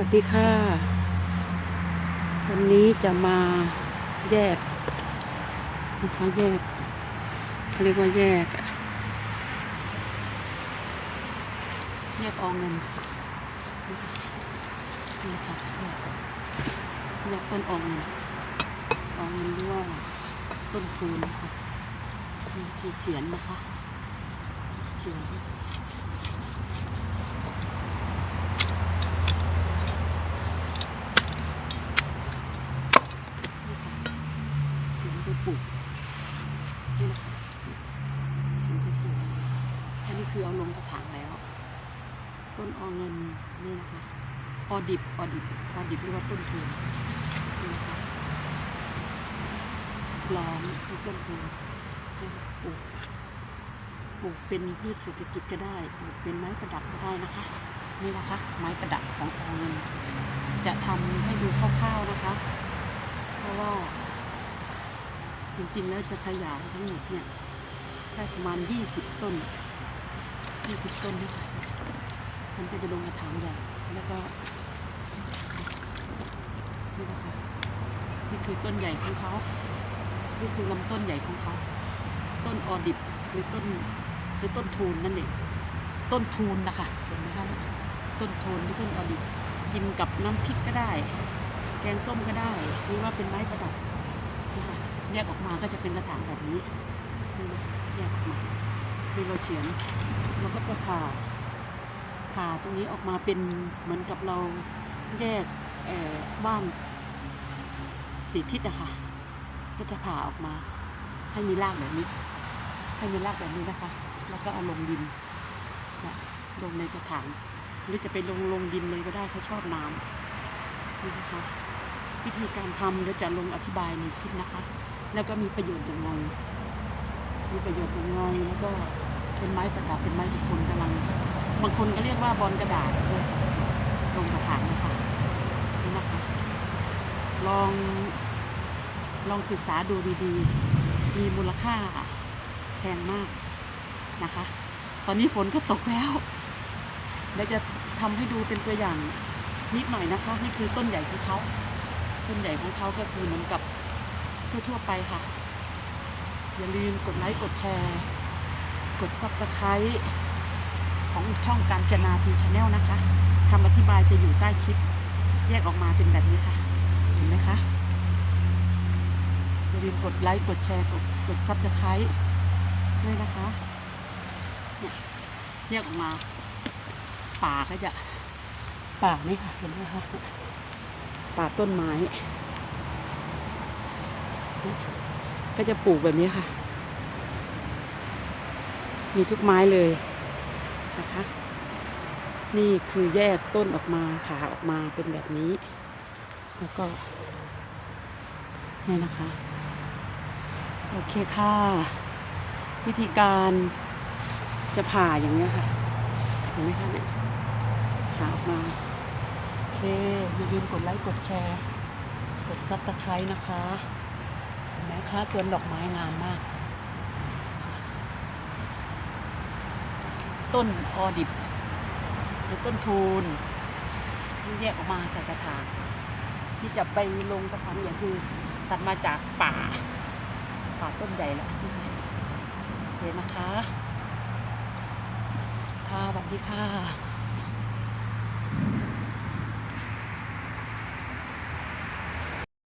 สวัสดีค่ะ วันนี้จะมาแยกนะคะแยกเขาเรียกว่าแยกอะแยกอองเงินนี่ค่ะแยกต้นอองเงินอองเงินหรือว่าต้นทุนนะคะมีที่เฉียนนะคะเฉียนค่ะชิ้นไปปลูกนี่นะคะชิ้นไปปลูกอันนี้คือเอาลงกระถางแล้ว ต้นออเงินนี่นะคะออดิบออดิบออดิบเรียกว่าต้นทุนนี่นะคะล้อมคือต้นทุนปลูกปลูกเป็นพืชเศรษฐกิจก็ได้ปลูกเป็นไม้ประดับก็ได้นะคะนี่นะคะ ไม้ประดับของออเงินจะทำให้ดูคร่าวๆนะคะ เพราะว่า จริงๆแล้วจะขยายทั้งหมดเนี่ยได้ประมาณ20ต้น20ต้นนี่ค่ะมันจะไปลงกระถางใหญ่แล้วก็นี่นะคะนี่คือต้นใหญ่ของเขานี่คือลำต้นใหญ่ของเขา ต้นออดิบหรือต้นหรือต้นทูนนั่นเองต้นทูนนะคะเห็นไหมคะต้นทูนหรือต้นออดิบกินกับน้ำพริกก็ได้ แกงส้มก็ได้หรือว่าเป็นไม้ประดับนะคะ แยกออกมาก็จะเป็นกระถางแบบนี้แยกออกมาคือเราเฉียนเราก็จะผ่าผ่าตรงนี้ออกมาเป็นเหมือนกับเราแยกบ้านสีทิศอะค่ะก็จะผ่าออกมา ให้มีรากแบบนี้ ให้มีรากแบบนี้นะคะ แล้วก็เอาลงดินนะลงในกระถางหรือจะไปลงลงดินเลยก็ได้เขาชอบน้ำนี่นะคะวิธีการทำเดี๋ยวจะลงอธิบายในคลิปนะคะ แล้วก็มีประโยชน์อย่างไรมีประโยชน์อย่างไรแล้วก็เป็นไม้ประดับเป็นไม้บุคคลกำลัง บางคนก็เรียกว่าบอลกระดาษลงกระถางนะคะนี่นะคะ ลองลองศึกษาดูดีๆ มีมูลค่าแพงมากนะคะ ตอนนี้ฝนก็ตกแล้วเดี๋ยวจะทำให้ดูเป็นตัวอย่างนิดหน่อยนะคะ นี่คือต้นใหญ่ของเขา ต้นใหญ่ของเขาก็คือเหมือนกับ ทั่วๆไปค่ะ อย่าลืมกดไลค์ กดแชร์ กดซับสไครต์ของช่องการจนาทีชาแนลนะคะคำอธิบายจะอยู่ใต้คลิป แยกออกมาเป็นแบบนี้ค่ะ เห็นไหมคะ อย่าลืมกดไลค์ กดแชร์ กดกดซับสไครต์ด้วยนะคะเนี่ยแยกออกมา ป่าก็จะป่านี่ค่ะเห็นไหมคะป่าต้นไม้ ก็จะปลูกแบบนี้ค่ะ มีทุกไม้เลยนะคะ นี่คือแยกต้นออกมาผ่าออกมาเป็นแบบนี้ แล้วก็นี่นะคะ โอเคค่ะ วิธีการจะผ่าอย่างนี้ค่ะ เห็นไหมคะเนี่ยผ่าออกมา โอเคอย่าลืมกดไลค์ กดแชร์ กดซับสไครต์นะคะ นไหมคะสวนดอกไม้งามมาก ต้นออดิบหรือต้นทูนที่แยกออกมาใส่กระถางที่จะไปลงกระถางอย่างคือตัดมาจากป่า ป่าต้นใหญ่แล้วนี่ค่ะโอเคนะคะ ค่ะสวัสดีค่ะ